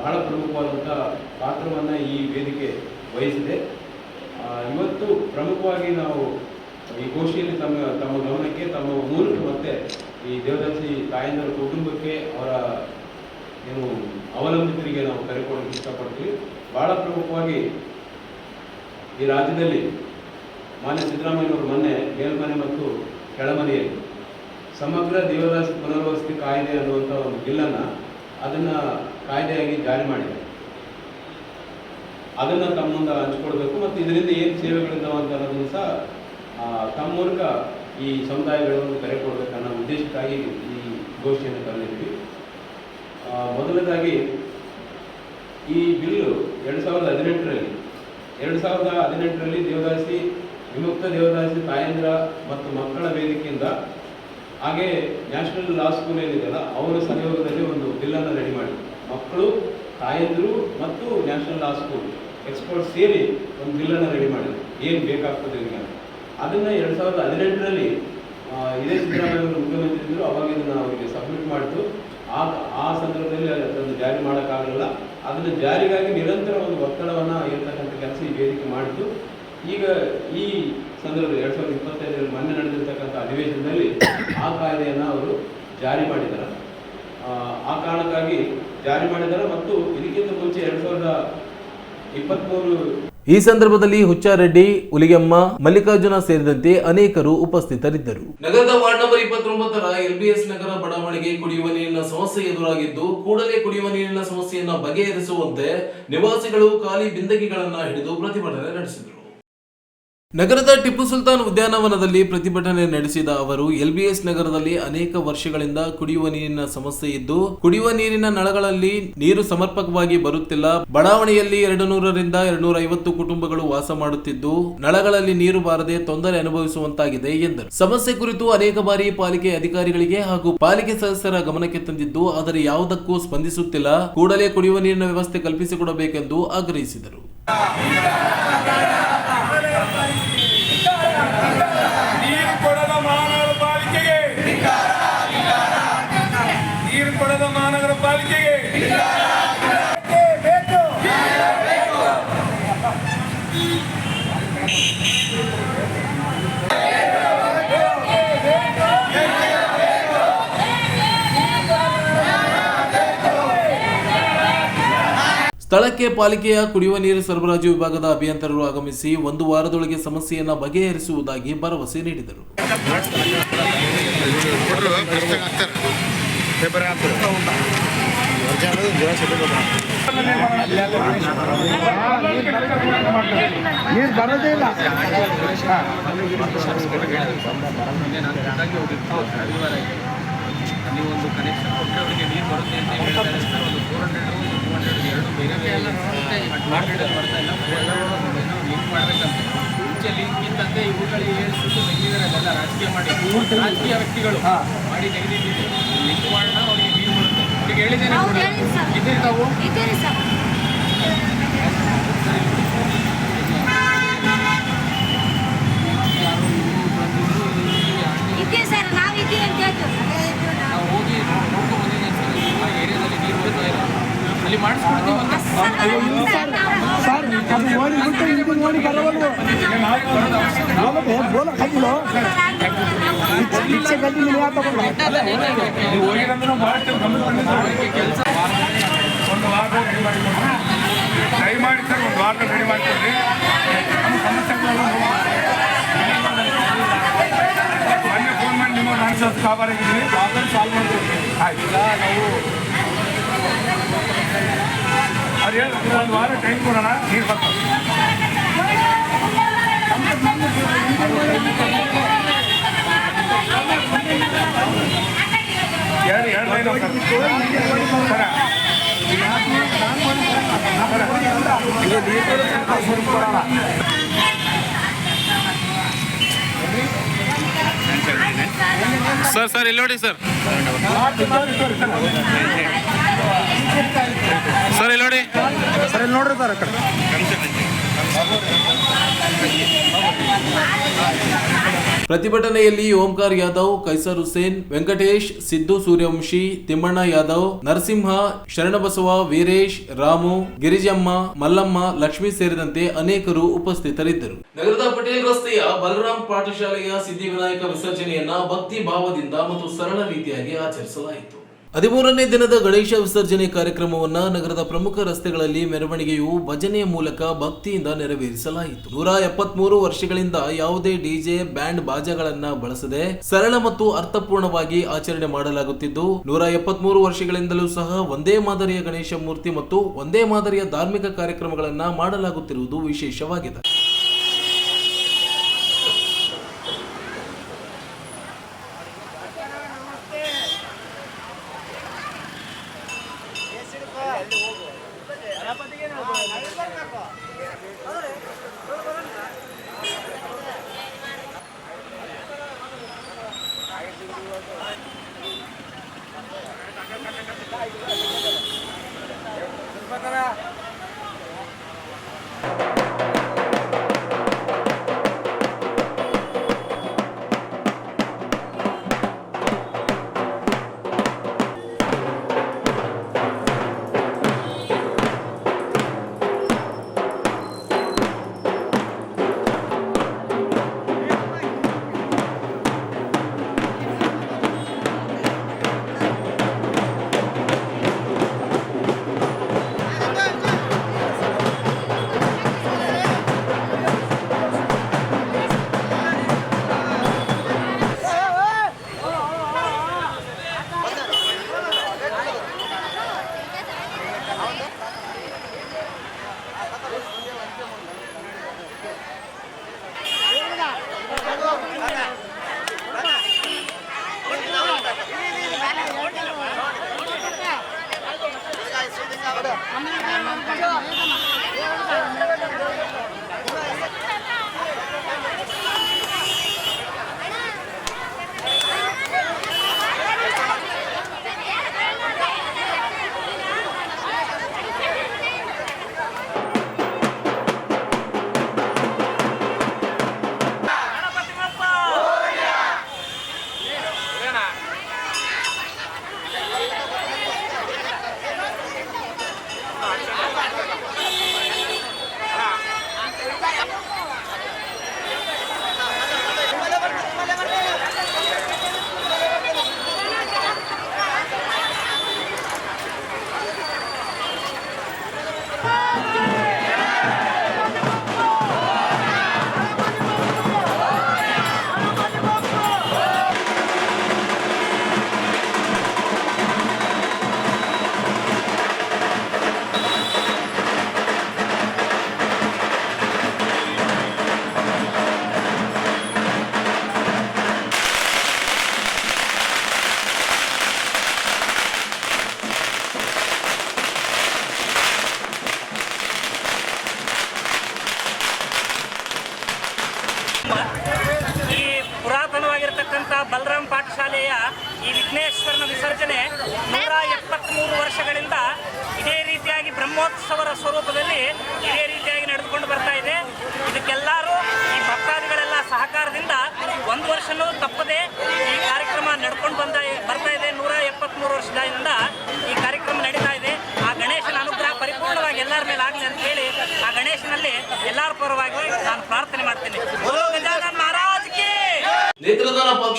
ಬಹಳ ಪ್ರಮುಖವಾದಂಥ ಪಾತ್ರವನ್ನು ಈ ವೇದಿಕೆ ವಹಿಸಿದೆ. ಇವತ್ತು ಪ್ರಮುಖವಾಗಿ ನಾವು ಈ ಗೋಷ್ಠಿಯಲ್ಲಿ ತಮ್ಮ ತಮ್ಮ ಗಮನಕ್ಕೆ, ತಮ್ಮ ಮೂಲಕ ಮತ್ತೆ ಈ ದೇವದಾಸಿ ತಾಯಂದರ ಕುಟುಂಬಕ್ಕೆ ಅವರ ಏನು ಅವಲಂಬಿತರಿಗೆ ನಾವು ಕರೆ ಕೊಡೋಕ್ಕೆ ಇಷ್ಟಪಡ್ತೀವಿ. ಬಹಳ ಪ್ರಮುಖವಾಗಿ ಈ ರಾಜ್ಯದಲ್ಲಿ ಮಾನ್ಯ ಸಿದ್ದರಾಮಯ್ಯನವರು ಮೊನ್ನೆ ಮೇಲ್ಮನೆ ಮತ್ತು ಕೆಳಮನೆಯಲ್ಲಿ ಸಮಗ್ರ ದೇವದಾಸಿ ಪುನರ್ವಸತಿ ಕಾಯ್ದೆ ಅನ್ನುವಂಥ ಒಂದು ಬಿಲ್ಲನ್ನು ಅದನ್ನು ಕಾಯ್ದೆಯಾಗಿ ಜಾರಿ ಮಾಡಿದೆ. ಅದನ್ನು ತಮ್ಮ ಮುಂದೆ ಹಂಚ್ಕೊಳ್ಬೇಕು ಮತ್ತು ಇದರಿಂದ ಏನು ಸೇವೆಗಳಿದ್ದಾವೆ ಅಂತ ಅನ್ನೋದನ್ನು ಸಹ ತಮ್ಮ ಮೂಲಕ ಈ ಸಮುದಾಯಗಳನ್ನು ಕರೆ ಕೊಡಬೇಕು ಅನ್ನೋ ಉದ್ದೇಶಕ್ಕಾಗಿ ಈ ಗೋಷ್ಠಿಯನ್ನು ಕರೆದಿದ್ವಿ ಮೊದಲನೇದಾಗಿ ಈ ಬಿಲ್ಲು ಎರಡು ಸಾವಿರದ ಹದಿನೆಂಟರಲ್ಲಿ ಎರಡು ಸಾವಿರದ ಹದಿನೆಂಟರಲ್ಲಿ ದೇವದಾಸಿ, ವಿಮುಕ್ತ ದೇವದಾಸಿ ತಾಯಂದ್ರ ಮತ್ತು ಮಕ್ಕಳ ವೇದಿಕೆಯಿಂದ, ಹಾಗೆ ನ್ಯಾಷನಲ್ ಲಾ ಸ್ಕೂಲ್ ಏನಿದೆಯಲ್ಲ, ಅವರ ಸಹಯೋಗದಲ್ಲಿ ಒಂದು ಬಿಲ್ಲನ್ನು ರೆಡಿ ಮಾಡಿ ಮಕ್ಕಳು, ತಾಯಂದರು ಮತ್ತು ನ್ಯಾಷನಲ್ ಲಾ ಸ್ಕೂಲ್ ಎಕ್ಸ್ಪರ್ಟ್ ಸೇರಿ ಒಂದು ಬಿಲ್ಲನ್ನು ರೆಡಿ ಮಾಡಿದ್ರು. ಏನು ಬೇಕಾಗ್ತದೆ ನಿಮಗೆ ಅದನ್ನು ಎರಡು ಸಾವಿರದ ಹದಿನೆಂಟರಲ್ಲಿ ಇದೇ ಸಿದ್ದರಾಮಯ್ಯ ಅವರು ಮುಖ್ಯಮಂತ್ರಿ ಇದ್ದರು ಅವಾಗ ಇದನ್ನು ಅವರಿಗೆ ಸಬ್ಮಿಟ್ ಮಾಡಿದ್ರು. ಆ ಆ ಸಂದರ್ಭದಲ್ಲಿ ಅದನ್ನು ಜಾರಿ ಮಾಡೋಕ್ಕಾಗಲಿಲ್ಲ. ಅದನ್ನು ಜಾರಿಗಾಗಿ ನಿರಂತರ ಒಂದು ಒತ್ತಡವನ್ನು ಇರತಕ್ಕಂಥ ಕೆಲಸ ಈ ವೇದಿಕೆ ಮಾಡಿತು ಈಗ ಈ ಸಂದರ್ಭದಲ್ಲಿ ಎರಡು ಸಾವಿರದ ಇಪ್ಪತ್ತೈದರಲ್ಲಿ ಮೊನ್ನೆ ನಡೆದಿರ್ತಕ್ಕಂಥ ಅಧಿವೇಶನದಲ್ಲಿ ಆ ಕಾಯ್ದೆಯನ್ನು ಅವರು ಜಾರಿ ಮಾಡಿದ್ದಾರೆ. ಆ ಕಾರಣಕ್ಕಾಗಿ ಜಾರಿ ಮಾಡಿದ್ದಾರೆ ಮತ್ತು ಇದಕ್ಕಿಂತ ಮುಂಚೆ ಎರಡು ಸಾವಿರದ ಇಪ್ಪತ್ತ್ಮೂರು ಈ ಸಂದರ್ಭದಲ್ಲಿ ಹುಚ್ಚಾರೆಡ್ಡಿ, ಹುಲಿಗೆಮ್ಮ, ಮಲ್ಲಿಕಾರ್ಜುನ ಸೇರಿದಂತೆ ಅನೇಕರು ಉಪಸ್ಥಿತರಿದ್ದರು. ನಗರದ ವಾರ್ಡ್ ನಂಬರ್ ಇಪ್ಪತ್ತೊಂಬತ್ತರ ಎಲ್ಬಿಎಸ್ ನಗರ ಬಡಾವಣೆಗೆ ಕುಡಿಯುವ ನೀರಿನ ಸಮಸ್ಯೆ ಎದುರಾಗಿದ್ದು, ಕೂಡಲೇ ಕುಡಿಯುವ ನೀರಿನ ಸಮಸ್ಯೆಯನ್ನು ಬಗೆಹರಿಸುವಂತೆ ನಿವಾಸಿಗಳು ಖಾಲಿ ಬಿಂದಗಿಗಳನ್ನು ಹಿಡಿದು ಪ್ರತಿಭಟನೆ ನಡೆಸಿದರು. ನಗರದ ಟಿಪ್ಪು ಸುಲ್ತಾನ್ ಉದ್ಯಾನವನದಲ್ಲಿ ಪ್ರತಿಭಟನೆ ನಡೆಸಿದ ಅವರು ಎಲ್ಬಿಎಸ್ ನಗರದಲ್ಲಿ ಅನೇಕ ವರ್ಷಗಳಿಂದ ಕುಡಿಯುವ ನೀರಿನ ಸಮಸ್ಯೆ ಇದ್ದು, ಕುಡಿಯುವ ನೀರಿನ ನಳಗಳಲ್ಲಿ ನೀರು ಸಮರ್ಪಕವಾಗಿ ಬರುತ್ತಿಲ್ಲ. ಬಡಾವಣೆಯಲ್ಲಿ ಎರಡು ನೂರರಿಂದ ಎರಡ್ನೂರ ಐವತ್ತು ಕುಟುಂಬಗಳು ವಾಸ ಮಾಡುತ್ತಿದ್ದು, ನಳಗಳಲ್ಲಿ ನೀರು ಬಾರದೆ ತೊಂದರೆ ಅನುಭವಿಸುವಂತಾಗಿದೆ ಎಂದರು. ಸಮಸ್ಯೆ ಕುರಿತು ಅನೇಕ ಬಾರಿ ಪಾಲಿಕೆ ಅಧಿಕಾರಿಗಳಿಗೆ ಹಾಗೂ ಪಾಲಿಕೆ ಸದಸ್ಯರ ಗಮನಕ್ಕೆ ತಂದಿದ್ದು, ಆದರೆ ಯಾವುದಕ್ಕೂ ಸ್ಪಂದಿಸುತ್ತಿಲ್ಲ. ಕೂಡಲೇ ಕುಡಿಯುವ ನೀರಿನ ವ್ಯವಸ್ಥೆ ಕಲ್ಪಿಸಿಕೊಡಬೇಕೆಂದು ಆಗ್ರಹಿಸಿದರು. ಸ್ಥಳಕ್ಕೆ ಪಾಲಿಕೆಯ ಕುಡಿಯುವ ನೀರು ಸರಬರಾಜು ವಿಭಾಗದ ಅಭಿಯಂತರರು ಆಗಮಿಸಿ ಒಂದು ವಾರದೊಳಗೆ ಸಮಸ್ಯೆಯನ್ನು ಬಗೆಹರಿಸುವುದಾಗಿ ಭರವಸೆ ನೀಡಿದರು. ಅಲ್ಲಿ ಒಂದು ಕನೆಕ್ಷನ್ ಕೊಟ್ಟರೆ ಅವರಿಗೆ ನೀರು ಬರುತ್ತೆ ಅಂತ ಹೇಳ್ತಾರೆ. ಒಂದು ಫೋರ್ ಹಂಡ್ರೆಡ್ ಎರಡು ಬೇರೆ ಬೇರೆ ಹಂಡ್ರೆಡ್ ಬರ್ತಾ ಇಲ್ಲ ಲೀಕ್ ಮಾಡಬೇಕಂತ ಮುಂಚೆ ಲಿಂಕ್ ಇದ್ದಂತೆ ಇವುಗಳಿಗೆ ಹೇಳ್ಬಿಟ್ಟು ತೆಗೆದಿದ್ದಾರೆ ಅಲ್ಲೆಲ್ಲ ರಾಜಕೀಯ ಮಾಡಿ ರಾಜಕೀಯ ವ್ಯಕ್ತಿಗಳು ಮಾಡಿ ತೆಗೆದಿದ್ದೀವಿ ಲಿಂಕ್ ಸರ್ ಸರ್ ನಾವು ಇದ್ದೀವಿ ಅಂತ ಹೇಳ್ತೀವಿ. ನಾವು ಹೋಗಿ ನೋಡ್ಕೊಂಡು ಬಂದಿದ್ದೀವಿ ಸರ್ ಆ ಏರಿಯಾದಲ್ಲಿ ನೀರು ಬರ್ತಾ ಇಲ್ಲ ಅಲ್ಲಿ ಮಾಡಿಸ್ಕೊಡ್ತೀವಿ ಅಂತ ನೀವು ಹೋಗಿರಂದ್ರೆ ಭಾಳಷ್ಟು ಗಮನ ತಂದಿದ್ದೀವಿ. ಕೆಲಸ ಒಂದು ವಾರ ರೆಡಿ ಮಾಡಿಕೊಡ್ರಿ ದಯಮಾಡಿ ಸರ್ ಒಂದು ವಾರ ರೆಡಿ ಮಾಡಿಕೊಡ್ರಿ ನಮ್ಮ ಸಮಸ್ಯೆಗಳನ್ನು ಮೊನ್ನೆ ಫೋನ್ ಮಾಡಿ ನಿಮಗೆ ನಾನು ಕಾಬಾರಾಗಿದ್ದೀನಿ ಪ್ರಾಬ್ಲಮ್ ಸಾಲ್ವ್ ಮಾಡ್ಕೊಡ್ತೀನಿ ಆಯ್ತು ನಾವು ಹೇಳಿ ಒಂದು ವಾರ ಟೈಮ್ ಕೊಡೋಣ ನೀರು ಬರ್ತದೆ ಎರಡು ಎರಡು ಲೈನ್ ಸರ್? ಸರ್. ಸರ್ ಇಲ್ಲಿ ನೋಡಿ ಸರ್. ಸರ್ ಇಲ್ಲಿ ನೋಡಿ. ಸರ್ ಇಲ್ಲಿ ನೋಡ್ರಿ ಸರ್ ಕಡೆ. ಪ್ರತಿಭಟನೆಯಲ್ಲಿ ಓಂಕಾರ್ ಯಾದವ್ ಕೈಸರ್ ಹುಸೇನ್ ವೆಂಕಟೇಶ್ ಸಿದ್ದು ಸೂರ್ಯವಂಶಿ ತಿಮ್ಮಣ್ಣ ಯಾದವ್ ನರಸಿಂಹ ಶರಣಬಸವ ವೀರೇಶ್ ರಾಮು ಗಿರಿಜಮ್ಮ ಮಲ್ಲಮ್ಮ ಲಕ್ಷ್ಮಿ ಸೇರಿದಂತೆ ಅನೇಕರು ಉಪಸ್ಥಿತರಿದ್ದರು. ನಗರದ ಪಟೇಲ್ ರಸ್ತೆಯ ಬಲರಾಮ್ ಪಾಠಶಾಲೆಯ ಸಿದ್ಧಿವಿನಾಯಕ ವಿಸರ್ಜನೆಯನ್ನ ಭಕ್ತಿ ಭಾವದಿಂದ ಮತ್ತು ಸರಳ ರೀತಿಯಾಗಿ ಆಚರಿಸಲಾಯಿತು. ಹದಿಮೂರನೇ ದಿನದ ಗಣೇಶ ವಿಸರ್ಜನೆ ಕಾರ್ಯಕ್ರಮವನ್ನ ನಗರದ ಪ್ರಮುಖ ರಸ್ತೆಗಳಲ್ಲಿ ಮೆರವಣಿಗೆಯು ಭಜನೆಯ ಮೂಲಕ ಭಕ್ತಿಯಿಂದ ನೆರವೇರಿಸಲಾಯಿತು. ನೂರ ಎಪ್ಪತ್ಮೂರು ವರ್ಷಗಳಿಂದ ಯಾವುದೇ ಡಿಜೆ, ಬ್ಯಾಂಡ್ ಬಾಜಾಗಳನ್ನ ಬಳಸದೆ ಸರಳ ಮತ್ತು ಅರ್ಥಪೂರ್ಣವಾಗಿ ಆಚರಣೆ ಮಾಡಲಾಗುತ್ತಿದ್ದು, ನೂರ ಎಪ್ಪತ್ಮೂರು ವರ್ಷಗಳಿಂದಲೂ ಸಹ ಒಂದೇ ಮಾದರಿಯ ಗಣೇಶ ಮೂರ್ತಿ ಮತ್ತು ಒಂದೇ ಮಾದರಿಯ ಧಾರ್ಮಿಕ ಕಾರ್ಯಕ್ರಮಗಳನ್ನ ಮಾಡಲಾಗುತ್ತಿರುವುದು ವಿಶೇಷವಾಗಿದೆ.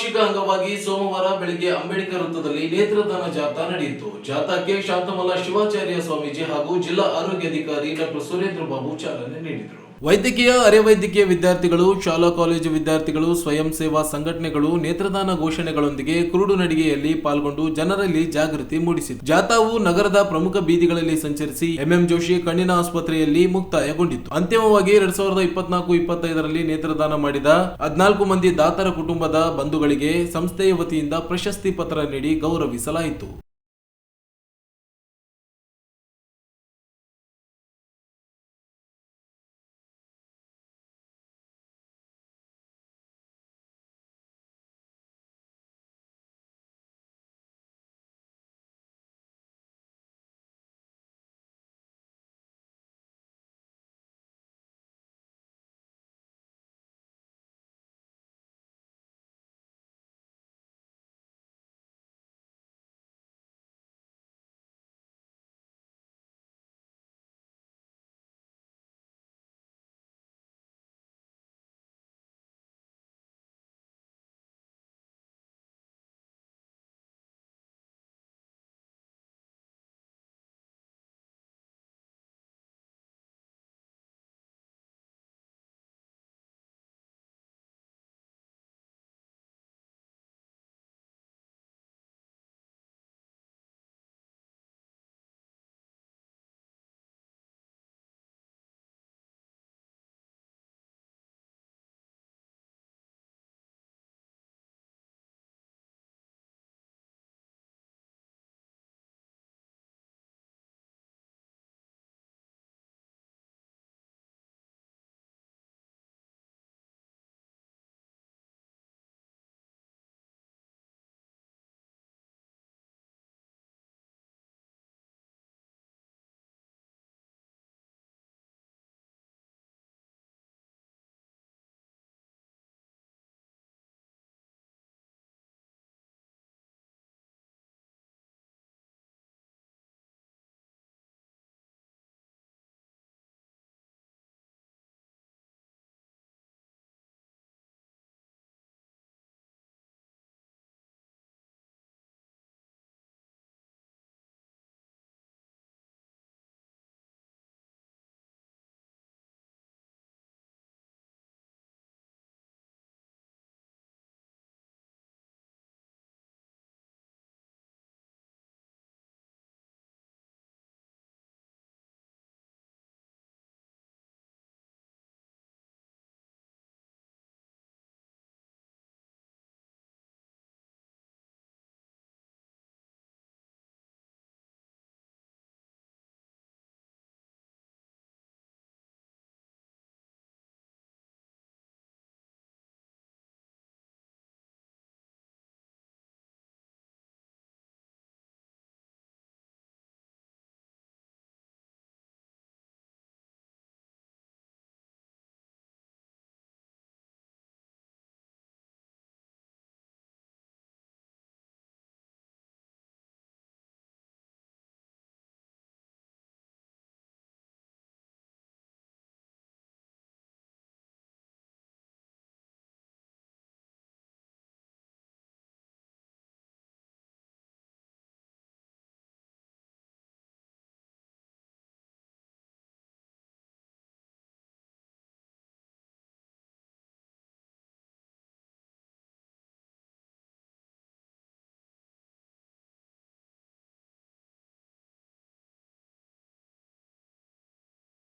ಪಾಕ್ಷಿಕ ಅಂಗವಾಗಿ ಸೋಮವಾರ ಬೆಳಿಗ್ಗೆ ಅಂಬೇಡ್ಕರ್ ವೃತ್ತದಲ್ಲಿ ನೇತ್ರದಾನ ಜಾಥಾ ನಡೆಯಿತು. ಜಾಥಾಕ್ಕೆ ಶಾಂತಮಲ್ಲ ಶಿವಾಚಾರ್ಯ ಸ್ವಾಮೀಜಿ ಹಾಗೂ ಜಿಲ್ಲಾ ಆರೋಗ್ಯಾಧಿಕಾರಿ ಡಾಕ್ಟರ್ ಸುರೇಂದ್ರ ಬಾಬು ಚಾಲನೆ ನೀಡಿದರು. ವೈದ್ಯಕೀಯ ಅರೆ ವೈದ್ಯಕೀಯ ವಿದ್ಯಾರ್ಥಿಗಳು, ಶಾಲಾ, ಕಾಲೇಜು ವಿದ್ಯಾರ್ಥಿಗಳು, ಸ್ವಯಂ ಸೇವಾ ಸಂಘಟನೆಗಳು ನೇತ್ರದಾನ ಘೋಷಣೆಗಳೊಂದಿಗೆ ಕುರುಡು ನಡಿಗೆಯಲ್ಲಿ ಪಾಲ್ಗೊಂಡು ಜನರಲ್ಲಿ ಜಾಗೃತಿ ಮೂಡಿಸಿತು. ಜಾಥಾವು ನಗರದ ಪ್ರಮುಖ ಬೀದಿಗಳಲ್ಲಿ ಸಂಚರಿಸಿ ಎಂಎಂ ಜೋಶಿ ಕಣ್ಣಿನ ಆಸ್ಪತ್ರೆಯಲ್ಲಿ ಮುಕ್ತಾಯಗೊಂಡಿತ್ತು ಅಂತಿಮವಾಗಿ ಎರಡ್ ಸಾವಿರದ ಇಪ್ಪತ್ನಾಲ್ಕು, ಇಪ್ಪತ್ತೈದರಲ್ಲಿ ನೇತ್ರದಾನ ಮಾಡಿದ ಹದ್ನಾಲ್ಕು ಮಂದಿ ದಾತರ ಕುಟುಂಬದ ಬಂಧುಗಳಿಗೆ ಸಂಸ್ಥೆಯ ವತಿಯಿಂದ ಪ್ರಶಸ್ತಿ ಪತ್ರ ನೀಡಿ ಗೌರವಿಸಲಾಯಿತು.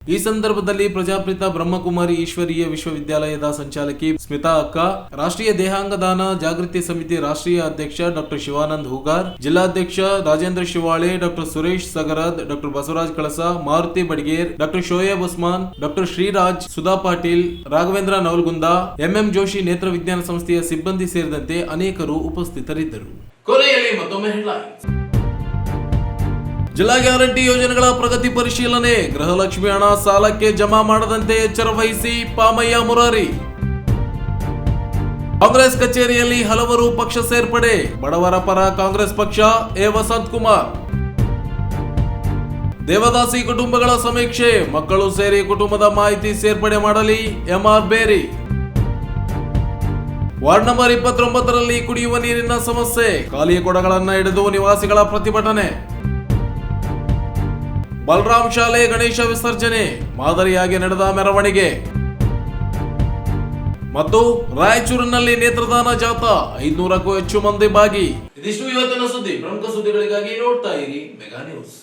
ಈ ಸಂದರ್ಭದಲ್ಲಿ ಪ್ರಜಾಪಿತ ಬ್ರಹ್ಮಕುಮಾರಿ ಈಶ್ವರೀಯ ವಿಶ್ವವಿದ್ಯಾಲಯದ ಸಂಚಾಲಕಿ ಸ್ಮಿತಾ ಅಕ್ಕ, ರಾಷ್ಟ್ರೀಯ ದೇಹಾಂಗದಾನ ಜಾಗೃತಿ ಸಮಿತಿ ರಾಷ್ಟ್ರೀಯ ಅಧ್ಯಕ್ಷ ಡಾಕ್ಟರ್ ಶಿವಾನಂದ್ ಹೂಗಾರ್, ಜಿಲ್ಲಾಧ್ಯಕ್ಷ Rajendra Shivale, doctor Suresh Sagarad, doctor Basavaraj Kalasa, Maruti Badiger, doctor Shoaib Usman doctor Shriraj, Sudha Patil, Raghavendra Navalgunda, MM Joshi ನೇತ್ರ ವಿಜ್ಞಾನ ಸಂಸ್ಥೆಯ ಸಿಬ್ಬಂದಿ ಸೇರಿದಂತೆ ಅನೇಕರು ಉಪಸ್ಥಿತರಿದ್ದರು. ಕೊನೆಯಲ್ಲಿ ಮತ್ತೊಮ್ಮೆ ಹೆಡ್ಲೈನ್ಸ್ ಜಿಲ್ಲಾ ಗ್ಯಾರಂಟಿ ಯೋಜನೆಗಳ ಪ್ರಗತಿ ಪರಿಶೀಲನೆ, ಗೃಹಲಕ್ಷ್ಮಿ ಹಣ ಸಾಲಕ್ಕೆ ಜಮಾ ಮಾಡದಂತೆ ಎಚ್ಚರ ವಹಿಸಿ ಪಾಮಯ್ಯ ಮುರಾರಿ. ಕಾಂಗ್ರೆಸ್ ಕಚೇರಿಯಲ್ಲಿ ಹಲವರು ಪಕ್ಷ ಸೇರ್ಪಡೆ, ಬಡವರ ಪರ ಕಾಂಗ್ರೆಸ್ ಪಕ್ಷ ಎ ವಸಂತ್ ಕುಮಾರ್. ದೇವದಾಸಿ ಕುಟುಂಬಗಳ ಸಮೀಕ್ಷೆ, ಮಕ್ಕಳು ಸೇರಿ ಕುಟುಂಬದ ಮಾಹಿತಿ ಸೇರ್ಪಡೆ ಮಾಡಲಿ ಎಂಆರ್ ಬೇರಿ. ವಾರ್ಡ್ ನಂಬರ್ ಇಪ್ಪತ್ತೊಂಬತ್ತರಲ್ಲಿ ಕುಡಿಯುವ ನೀರಿನ ಸಮಸ್ಯೆ, ಖಾಲಿ ಕೊಡಗಳನ್ನು ಹಿಡಿದು ನಿವಾಸಿಗಳ ಪ್ರತಿಭಟನೆ. ಬಲರಾಮ್ ಶಾಲೆ ಗಣೇಶ ವಿಸರ್ಜನೆ, ಮಾದರಿಯಾಗಿ ನಡೆದ ಮೆರವಣಿಗೆ. ಮತ್ತು ರಾಯಚೂರಿನಲ್ಲಿ ನೇತ್ರದಾನ ಜಾಥಾ, ಐದ್ನೂರಕ್ಕೂ ಹೆಚ್ಚು ಮಂದಿ ಭಾಗಿ. ಇದಿಷ್ಟು ಇವತ್ತಿನ ಸುದ್ದಿ. ಪ್ರಮುಖ ಸುದ್ದಿಗಳಿಗಾಗಿ ನೋಡ್ತಾ ಇರಿ ಮೆಗಾ ನ್ಯೂಸ್.